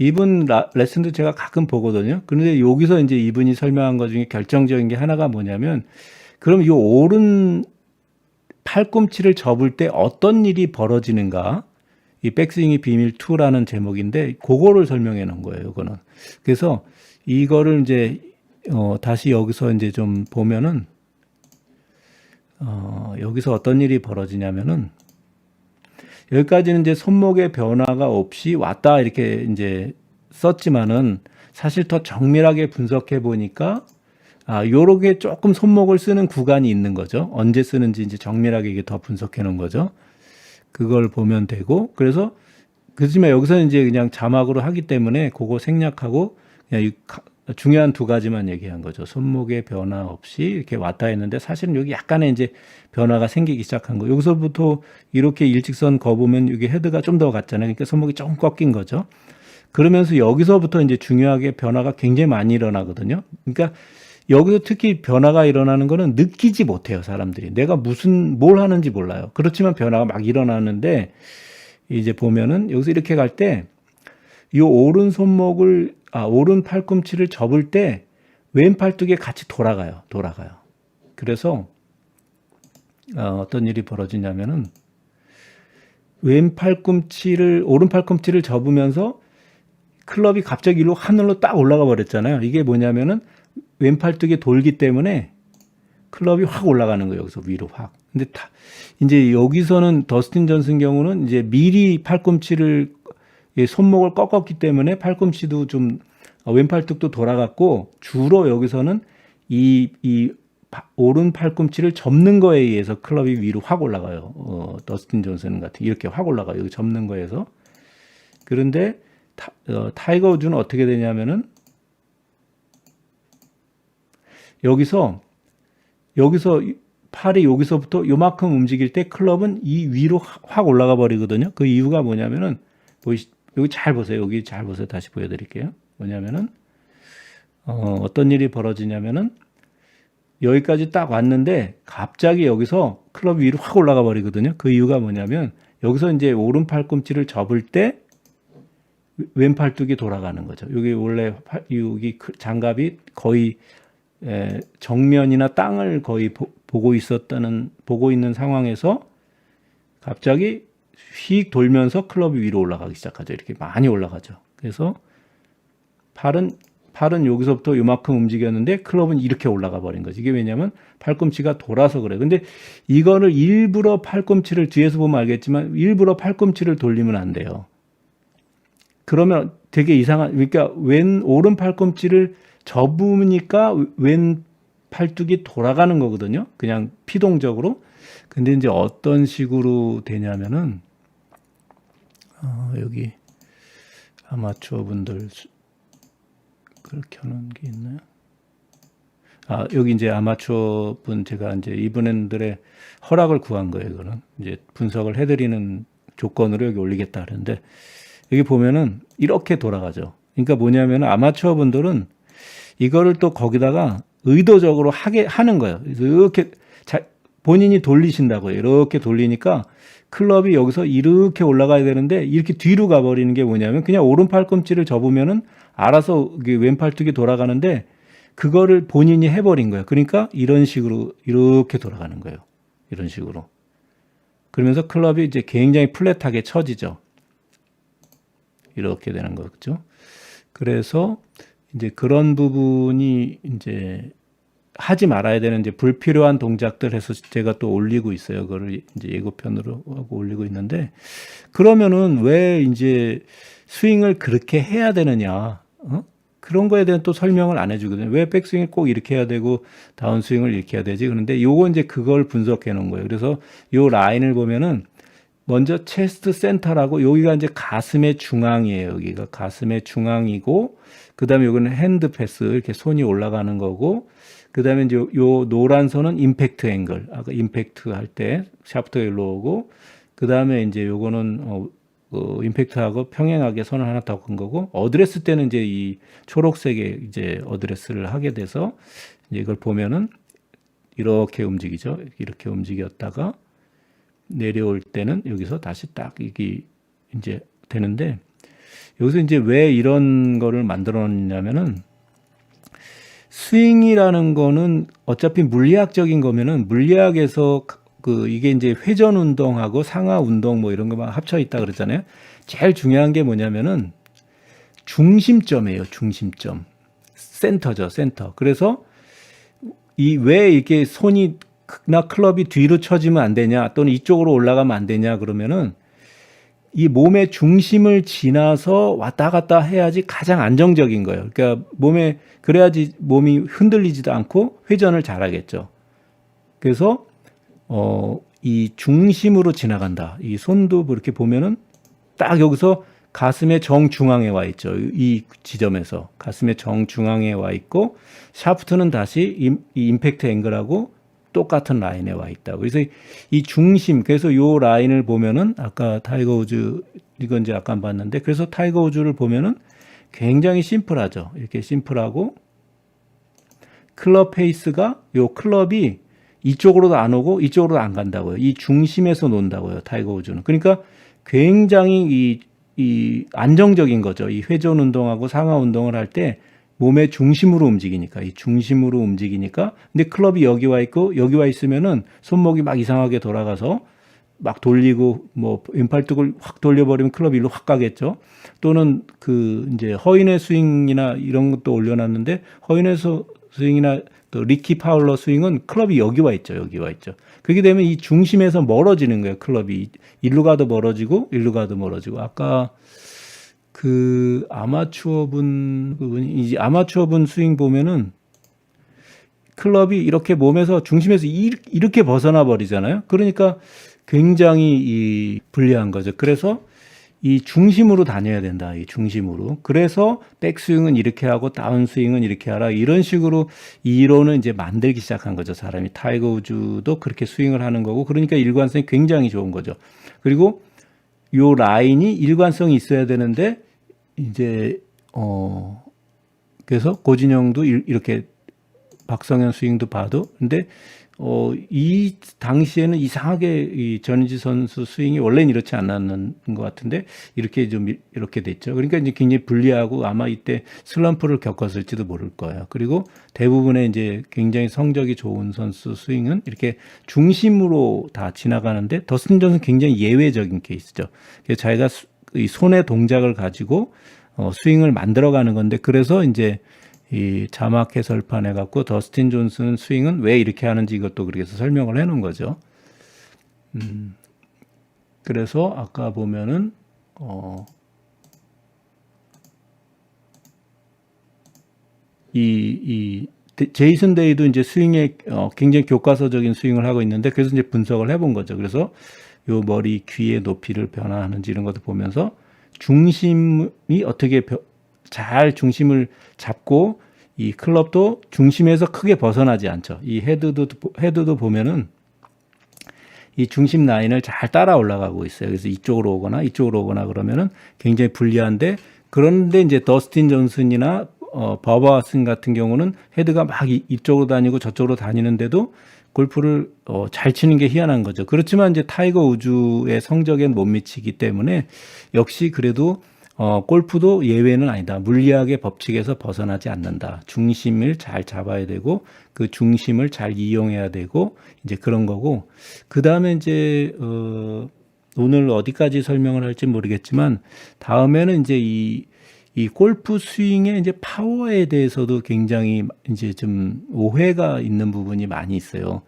이분 라- 레슨도 제가 가끔 보거든요. 그런데 여기서 이제 이분이 설명한 것 중에 결정적인 게 하나가 뭐냐면 그럼 이 오른 팔꿈치를 접을 때 어떤 일이 벌어지는가? 이 백스윙의 비밀 2라는 제목인데 그거를 설명해 놓은 거예요. 이거는. 그래서 이거를 이제 어 다시 여기서 이제 좀 보면은 어 여기서 어떤 일이 벌어지냐면은 여기까지는 이제 손목의 변화가 없이 왔다 이렇게 이제 썼지만은 사실 더 정밀하게 분석해 보니까 아, 요렇게 조금 손목을 쓰는 구간이 있는 거죠. 언제 쓰는지 이제 정밀하게 이게 더 분석해 놓은 거죠. 그걸 보면 되고 그래서 그지만 여기서는 이제 그냥 자막으로 하기 때문에 그거 생략하고 그냥 중요한 두 가지만 얘기한 거죠. 손목의 변화 없이 이렇게 왔다 했는데 사실은 여기 약간의 이제 변화가 생기기 시작한 거. 여기서부터 이렇게 일직선 거보면 여기 헤드가 좀 더 갔잖아요. 그러니까 손목이 조금 꺾인 거죠. 그러면서 여기서부터 이제 중요하게 변화가 굉장히 많이 일어나거든요. 그러니까 여기서 특히 변화가 일어나는 거는 느끼지 못해요, 사람들이. 내가 무슨, 뭘 하는지 몰라요. 그렇지만 변화가 막 일어나는데, 이제 보면은 여기서 이렇게 갈 때, 이 오른 손목을, 아, 오른 팔꿈치를 접을 때, 왼 팔뚝에 같이 돌아가요, 돌아가요. 그래서, 어, 어떤 일이 벌어지냐면은, 왼 팔꿈치를, 오른 팔꿈치를 접으면서 클럽이 갑자기 일로 하늘로 딱 올라가 버렸잖아요. 이게 뭐냐면은 왼 팔뚝에 돌기 때문에 클럽이 확 올라가는 거예요. 여기서 위로 확. 근데 다, 이제 여기서는 더스틴 존슨 경우는 이제 미리 팔꿈치를 예, 손목을 꺾었기 때문에 팔꿈치도 좀 어, 왼팔뚝도 돌아갔고 주로 여기서는 이, 이 파- 오른 팔꿈치를 접는 거에 의해서 클럽이 위로 확 올라가요. 어, 더스틴 존슨 같은 이렇게 확 올라가요. 여기 접는 거에서. 그런데 타, 어, 타이거 우즈는 어떻게 되냐면은 여기서 여기서 이- 팔이 여기서부터 요만큼 움직일 때 클럽은 이 위로 확- 확 올라가 버리거든요. 그 이유가 뭐냐면은 보이 여기 잘 보세요. 여기 잘 보세요. 다시 보여드릴게요. 뭐냐면은 어, 어떤 일이 벌어지냐면은 여기까지 딱 왔는데 갑자기 여기서 클럽 위로 확 올라가 버리거든요. 그 이유가 뭐냐면 여기서 이제 오른 팔꿈치를 접을 때 왼팔뚝이 돌아가는 거죠. 여기 원래 팔- 여기 그 장갑이 거의 에, 정면이나 땅을 거의 보, 고 있었다는 보고 있는 상황에서 갑자기 휙 돌면서 클럽이 위로 올라가기 시작하죠. 이렇게 많이 올라가죠. 그래서 팔은 팔은 여기서부터 요만큼 움직였는데 클럽은 이렇게 올라가 버린 거죠. 이게 왜냐면 팔꿈치가 돌아서 그래. 근데 이거를 일부러 팔꿈치를 뒤에서 보면 알겠지만 일부러 팔꿈치를 돌리면 안 돼요. 그러면 되게 이상한 그러니까 왼 오른 팔꿈치를 접으니까 왼 팔뚝이 돌아가는 거거든요. 그냥 피동적으로. 근데 이제 어떤 식으로 되냐면은 어, 여기 아마추어 분들 수- 그렇게 하는 게 있나요? 아, 여기 이제 아마추어 분 제가 이제 이분들의 허락을 구한 거예요. 이거는 이제 분석을 해드리는 조건으로 여기 올리겠다 그러는데 여기 보면은 이렇게 돌아가죠. 그러니까 뭐냐면 아마추어 분들은 이거를 또 거기다가 의도적으로 하게 하는 거예요. 이렇게 자, 본인이 돌리신다고요. 이렇게 돌리니까 클럽이 여기서 이렇게 올라가야 되는데 이렇게 뒤로 가버리는 게 뭐냐면 그냥 오른 팔 꿈치를 접으면은 알아서 왼팔뚝이 돌아가는데 그거를 본인이 해버린 거예요. 그러니까 이런 식으로 이렇게 돌아가는 거예요. 이런 식으로. 그러면서 클럽이 이제 굉장히 플랫하게 쳐지죠. 이렇게 되는 거죠. 그래서 이제 그런 부분이 이제 하지 말아야 되는 이제 불필요한 동작들 해서 제가 또 올리고 있어요. 그거를 이제 예고편으로 하고 올리고 있는데 그러면은 왜 이제 스윙을 그렇게 해야 되느냐? 어? 그런 거에 대한 또 설명을 안 해주거든요. 왜 백스윙을 꼭 이렇게 해야 되고 다운스윙을 이렇게 해야 되지? 그런데 요거 이제 그걸 분석해 놓은 거예요. 그래서 요 라인을 보면은 먼저 체스트 센터라고 여기가 이제 가슴의 중앙이에요. 여기가 가슴의 중앙이고 그다음에 여기는 핸드 패스 이렇게 손이 올라가는 거고 그 다음에 이제 요, 요 노란 선은 임팩트 앵글. 아까 임팩트 할 때 샤프트가 일로 오고 그 다음에 이제 요거는 어, 어, 임팩트하고 평행하게 선을 하나 더 끈 거고 어드레스 때는 이제 이 초록색의 이제 어드레스를 하게 돼서 이제 이걸 보면은 이렇게 움직이죠. 이렇게 움직였다가 내려올 때는 여기서 다시 딱 이게 이제 되는데 여기서 이제 왜 이런 거를 만들었냐면은 스윙이라는 거는 어차피 물리학적인 거면은 물리학에서 그 이게 이제 회전 운동하고 상하 운동 뭐 이런 거만 합쳐 있다 그랬잖아요. 제일 중요한 게 뭐냐면은 중심점이에요. 중심점. 센터죠. 센터. 그래서 이 왜 이렇게 손이 나 클럽이 뒤로 쳐지면 안 되냐 또는 이쪽으로 올라가면 안 되냐 그러면은 이 몸의 중심을 지나서 왔다 갔다 해야지 가장 안정적인 거예요. 그러니까 몸에 그래야지 몸이 흔들리지도 않고 회전을 잘 하겠죠. 그래서 어 이 중심으로 지나간다. 이 손도 이렇게 보면은 딱 여기서 가슴의 정중앙에 와 있죠. 이 지점에서 가슴의 정중앙에 와 있고 샤프트는 다시 임, 이 임팩트 앵글하고 똑같은 라인에 와 있다. 그래서 이 중심 그래서 요 라인을 보면은 아까 타이거 우즈 이건 이제 아까 봤는데 그래서 타이거 우즈를 보면은 굉장히 심플하죠. 이렇게 심플하고 클럽 페이스가 요 클럽이 이쪽으로도 안 오고 이쪽으로도 안 간다고요. 이 중심에서 논다고요. 타이거 우즈는. 그러니까 굉장히 이, 이 안정적인 거죠. 이 회전 운동하고 상하 운동을 할 때 몸의 중심으로 움직이니까 이 중심으로 움직이니까 근데 클럽이 여기 와 있고 여기 와 있으면은 손목이 막 이상하게 돌아가서 막 돌리고 뭐 왼팔뚝을 확 돌려버리면 클럽이 일로 확 가겠죠. 또는 그 이제 허인의 스윙이나 이런 것도 올려놨는데 허인의 스- 스윙이나 또 리키 파울러 스윙은 클럽이 여기 와 있죠. 여기 와 있죠. 그렇게 되면 이 중심에서 멀어지는 거예요. 클럽이 일루 가도 멀어지고 일루 가도 멀어지고 아까 그 아마추어 분 그분이 이제 아마추어 분 스윙 보면은 클럽이 이렇게 몸에서 중심에서 이- 이렇게 벗어나 버리잖아요. 그러니까 굉장히 이 불리한 거죠. 그래서 이 중심으로 다녀야 된다. 이 중심으로. 그래서 백스윙은 이렇게 하고 다운스윙은 이렇게 하라. 이런 식으로 이론을 이제 만들기 시작한 거죠. 사람이 타이거 우즈도 그렇게 스윙을 하는 거고. 그러니까 일관성이 굉장히 좋은 거죠. 그리고 요 라인이 일관성이 있어야 되는데 이제 어 그래서 고진영도 이- 이렇게 박성현 스윙도 봐도 근데 어 이 당시에는 이상하게 이 전인지 선수 스윙이 원래는 이렇지 않았는 것 같은데 이렇게 좀 이- 이렇게 됐죠. 그러니까 이제 굉장히 불리하고 아마 이때 슬럼프를 겪었을지도 모를 거예요. 그리고 대부분의 이제 굉장히 성적이 좋은 선수 스윙은 이렇게 중심으로 다 지나가는데 더스틴 존은 굉장히 예외적인 케이스죠. 그래서 자기가 수- 이 손의 동작을 가지고 어, 스윙을 만들어가는 건데 그래서 이제 이 자막 해설판 해갖고 더스틴 존슨 스윙은 왜 이렇게 하는지 이것도 그렇게 해서 설명을 해 놓은 거죠. 음, 그래서 아까 보면은 어, 이, 이 데- 제이슨 데이도 이제 스윙에 어, 굉장히 교과서적인 스윙을 하고 있는데 그래서 이제 분석을 해본 거죠. 그래서 요 머리 귀의 높이를 변화하는지 이런 것도 보면서 중심이 어떻게 벼- 잘 중심을 잡고 이 클럽도 중심에서 크게 벗어나지 않죠. 이 헤드도 헤드도 보면은 이 중심 라인을 잘 따라 올라가고 있어요. 그래서 이쪽으로 오거나 이쪽으로 오거나 그러면은 굉장히 불리한데 그런데 이제 더스틴 존슨이나 어, 버버 왓슨 같은 경우는 헤드가 막 이- 이쪽으로 다니고 저쪽으로 다니는데도 골프를 어, 잘 치는 게 희한한 거죠. 그렇지만 이제 타이거 우즈의 성적엔 못 미치기 때문에 역시 그래도 어, 골프도 예외는 아니다. 물리학의 법칙에서 벗어나지 않는다. 중심을 잘 잡아야 되고 그 중심을 잘 이용해야 되고 이제 그런 거고 그 다음에 이제 어, 오늘 어디까지 설명을 할지 모르겠지만 다음에는 이제 이, 이 골프 스윙의 이제 파워에 대해서도 굉장히 이제 좀 오해가 있는 부분이 많이 있어요.